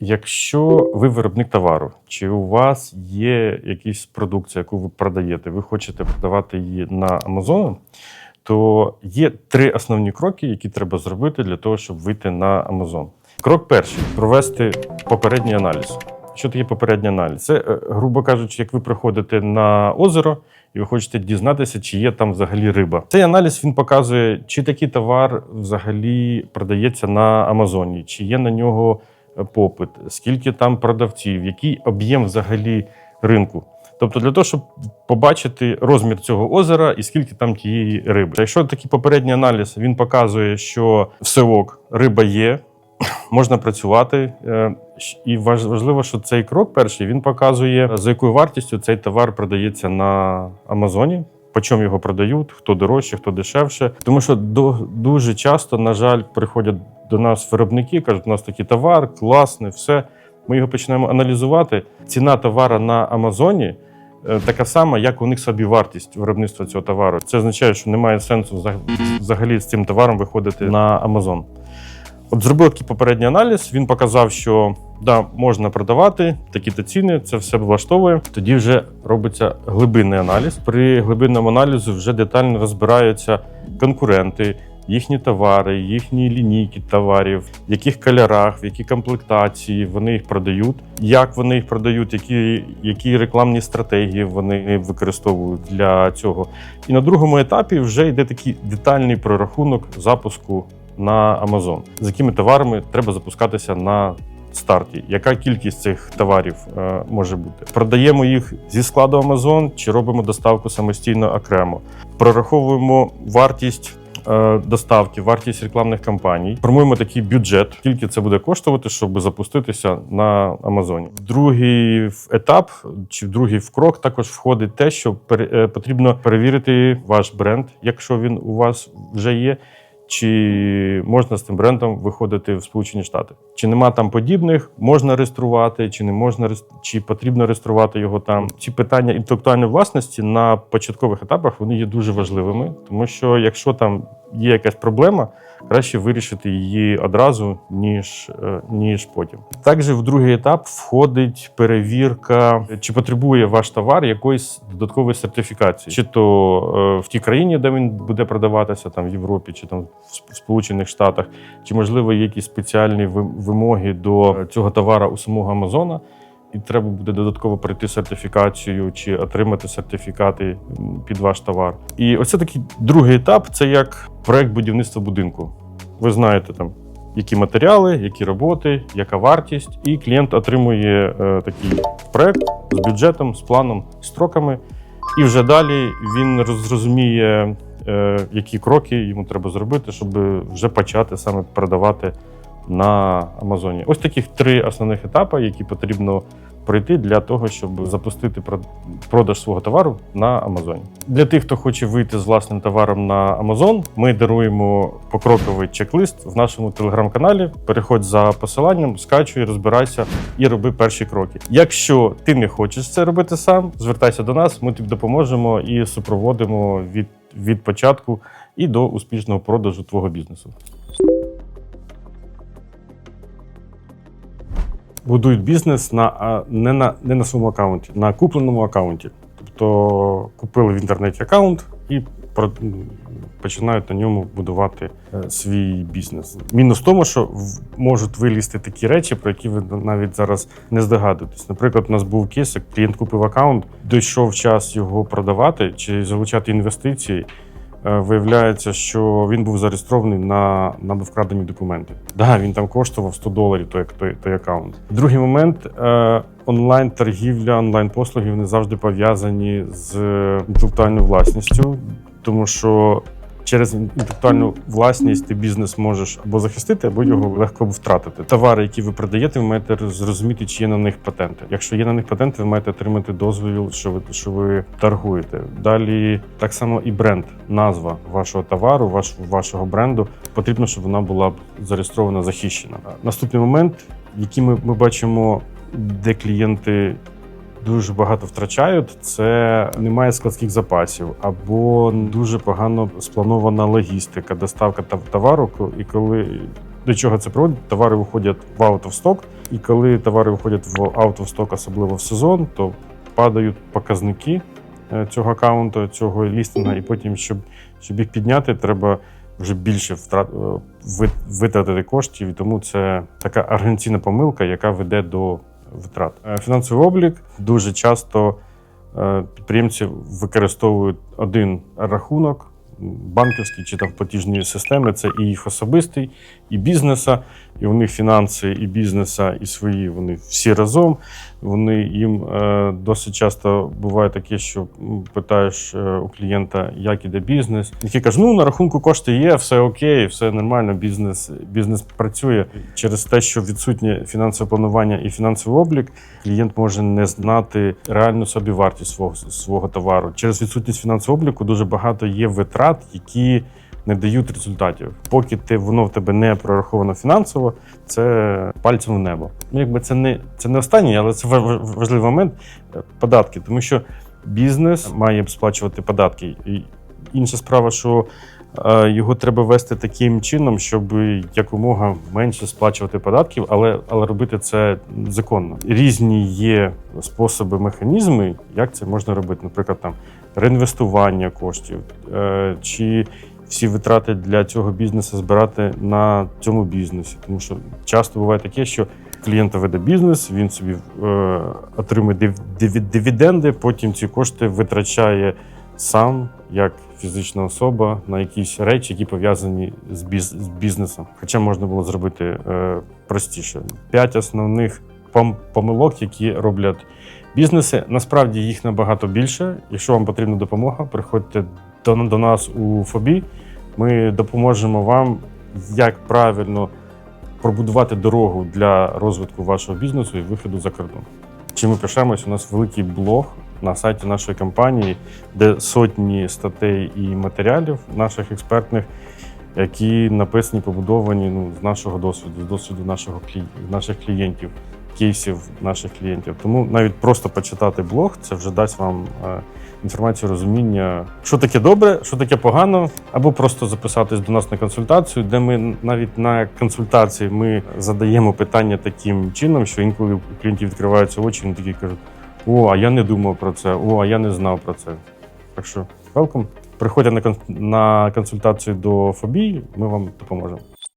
Якщо ви виробник товару, чи у вас є якась продукція, яку ви продаєте, ви хочете продавати її на Amazon, то є три основні кроки, які треба зробити для того, щоб вийти на Amazon. Крок перший провести попередній аналіз. Що таке попередній аналіз? Це, е, грубо кажучи, як ви приходите на озеро і ви хочете дізнатися, чи є там взагалі риба. Цей аналіз він показує, чи такий товар взагалі продається на Амазоні, чи є на нього попит, скільки там продавців, який об'єм взагалі ринку. Тобто для того, щоб побачити розмір цього озера і скільки там тієї риби. Якщо такий попередній аналіз він показує, що все ок, риба є, можна працювати. е, І важливо, що цей крок перший він показує, за якою вартістю цей товар продається на Амазоні. По чому його продають, хто дорожче, хто дешевше. Тому що дуже часто, на жаль, приходять до нас виробники, кажуть, у нас такий товар, класний, все. Ми його починаємо аналізувати. Ціна товара на Амазоні е, така сама, як у них собі вартість виробництва цього товару. Це означає, що немає сенсу взагалі з цим товаром виходити на Амазон. От зробив такий попередній аналіз. Він показав, що да, можна продавати такі-то ціни, це все влаштовує. Тоді вже робиться глибинний аналіз. При глибинному аналізі вже детально розбираються конкуренти, їхні товари, їхні лінійки товарів, в яких кольорах, в якій комплектації вони їх продають, як вони їх продають, які, які рекламні стратегії вони використовують для цього. І на другому етапі вже йде такий детальний прорахунок запуску на Amazon, з якими товарами треба запускатися на старті. Яка кількість цих товарів е, може бути? Продаємо їх зі складу Amazon чи робимо доставку самостійно окремо? Прораховуємо вартість. Е, Доставки, вартість рекламних кампаній, формуємо такий бюджет, скільки це буде коштувати, щоб запуститися на Амазоні. В другий етап чи в другий крок також входить те, що е, потрібно перевірити ваш бренд, якщо він у вас вже є, чи можна з цим брендом виходити в Сполучені Штати. Чи нема там подібних, можна реєструвати, чи не можна чи потрібно реєструвати його там. Ці питання інтелектуальної власності на початкових етапах вони є дуже важливими, тому що якщо там є якась проблема, краще вирішити її одразу, ніж, е, ніж потім. Також в другий етап входить перевірка, чи потребує ваш товар якоїсь додаткової сертифікації, чи то е, в тій країні, де він буде продаватися, там в Європі, чи там в Сп- Сполучених Штатах, чи можливо є якісь спеціальні вимоги до цього товара у самого Амазона. І треба буде додатково пройти сертифікацію чи отримати сертифікати під ваш товар. І оце такий другий етап це як проект будівництва будинку. Ви знаєте там, які матеріали, які роботи, яка вартість, і клієнт отримує е, такий проект з бюджетом, з планом, строками. І вже далі він роз- зрозуміє, е, які кроки йому треба зробити, щоб вже почати саме продавати на Амазоні. Ось таких три основних етапи, які потрібно пройти для того, щоб запустити прод- продаж свого товару на Амазоні. Для тих, хто хоче вийти з власним товаром на Амазон, ми даруємо покроковий чек-лист в нашому телеграм-каналі. Переходь за посиланням, скачуй, розбирайся і роби перші кроки. Якщо ти не хочеш це робити сам, звертайся до нас, ми тобі допоможемо і супроводимо від, від початку і до успішного продажу твого бізнесу. Будують бізнес на, не, на, не на своєму аккаунті, на купленому аккаунті. Тобто купили в інтернеті аккаунт і починають на ньому будувати е, свій бізнес. Мінус в тому, що можуть вилізти такі речі, про які ви навіть зараз не здогадуєтесь. Наприклад, у нас був кейс, як клієнт купив аккаунт, дійшов час його продавати чи залучати інвестиції. Е, Виявляється, що він був зареєстрований на, на вкрадені документи. Да, він там коштував 100 доларів той, той, той аккаунт. Другий момент е, онлайн-торгівля, онлайн-послуги вони завжди пов'язані з інтелектуальною власністю, тому що через інтелектуальну власність ти бізнес можеш або захистити, або його легко втратити. Товари, які ви продаєте, ви маєте зрозуміти, чи є на них патенти. Якщо є на них патенти, ви маєте отримати дозвіл, що ви що ви торгуєте. Далі так само і бренд, назва вашого товару, ваш, вашого бренду потрібно, щоб вона була зареєстрована, захищена. Наступний момент, який ми, ми бачимо, де клієнти дуже багато втрачають, це немає складських запасів або дуже погано спланована логістика, доставка товару. І коли до чого це приводить? Товари виходять в out of stock, і коли товари виходять в out of stock, особливо в сезон, то падають показники е, цього аккаунту, цього лістинга, і потім, щоб, щоб їх підняти, треба вже більше втрат, е, витратити коштів, і тому це така організаційна помилка, яка веде до витрат. Е, Фінансовий облік дуже часто е, підприємці використовують один рахунок. Банківський чи там платіжні системи це і їх особистий, і бізнеса, і у них фінанси, і бізнеса, і свої вони всі разом. Вони їм е, досить часто буває таке, що питаєш е, у клієнта, як іде бізнес. Який каже, ну на рахунку кошти є, все окей, все нормально, бізнес, бізнес працює. Через те, що відсутнє фінансове планування і фінансовий облік, клієнт може не знати реальну собівартість свого, свого товару. Через відсутність фінансового обліку дуже багато є витрат, які не дають результатів. Поки ти воно в тебе не прораховано фінансово, це пальцем в небо. Ну, якби це не це не останній, але це важливий момент е, податки, тому що бізнес має сплачувати податки. І інша справа, що е, його треба вести таким чином, щоб якомога менше сплачувати податків, але, але робити це законно. Різні є способи, механізми, як це можна робити. Наприклад, там реінвестування коштів е, чи всі витрати для цього бізнесу збирати на цьому бізнесі. Тому що часто буває таке, що клієнта веде бізнес, він собі е, отримує дивіденди, потім ці кошти витрачає сам як фізична особа на якісь речі, які пов'язані з, біз- з бізнесом. Хоча можна було зробити е, простіше. П'ять основних помилок, які роблять бізнеси. Насправді їх набагато більше. Якщо вам потрібна допомога, приходьте до, до нас у ФОБі. Ми допоможемо вам, як правильно пробудувати дорогу для розвитку вашого бізнесу і виходу за кордон. Чим ми пишаємось? У нас великий блог на сайті нашої компанії, де сотні статей і матеріалів наших експертних, які написані, побудовані ну, з нашого досвіду, з досвіду нашого наших клієнтів, кейсів наших клієнтів. Тому навіть просто почитати блог це вже дасть вам е, інформацію, розуміння, що таке добре, що таке погано, або просто записатись до нас на консультацію, де ми навіть на консультації ми задаємо питання таким чином, що інколи у клієнтів відкриваються очі, вони такі кажуть: о, а я не думав про це, о, а я не знав про це. Так що, welcome. Приходьте на кон- на консультацію до Фобії, ми вам допоможемо.